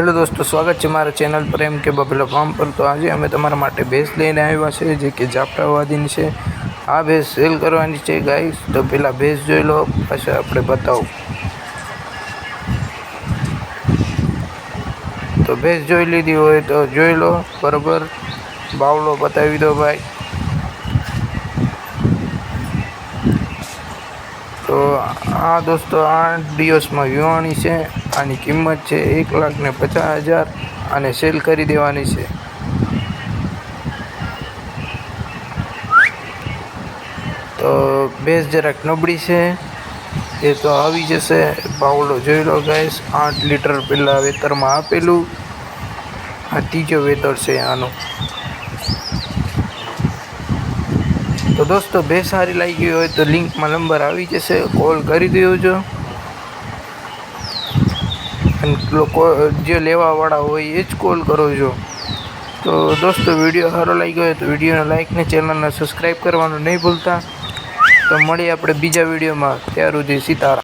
Hello દોસ્તો, સ્વાગત છે મારા ચેનલ પર, એમ કે બબેલા ફાર્મ પર. તો આજે અમે તમારા માટે ભેંસ લઈને આવ્યા છે જે કે જાફરાવાદીની છે. આ ભેંસ સેલ કરવાની છે ગાઈસ તો પહેલાં ભેંસ જોઈ લો, પછી આપણે બતાવું. તો ભેંસ જોઈ લીધી હોય તો જોઈ લો, બરાબર? બાવલો બતાવી દો ભાઈ. તો આ દોસ્તો આઠ દિવસમાં વિવાણી છે. આની કિંમત છે એક લાખ ને પચાસ હજાર અને સેલ કરી દેવાની છે. તો ભેંસ જરાક નબળી છે. એ તો આવી જશે. બાવડો જોઈ લો ગેસ આઠ લીટર પહેલાં વેતરમાં આપેલું. આ ત્રીજો વેતર છે આનો. તો દોસ્તો, બે સારી લાગી હોય તો લિંકમાં નંબર આવી જશે. કોલ કરી દેજો. અને લોકો જે લેવાવાળા હોય એ જ કોલ કરો છો. તો દોસ્તો, વીડિયો સારો લાગ્યો હોય તો વિડીયોને લાઇકને ચેનલને સબસ્ક્રાઈબ કરવાનું નહીં ભૂલતા. તો મળીએ આપણે બીજા વિડીયોમાં. ત્યાર સુધી સીતારામ.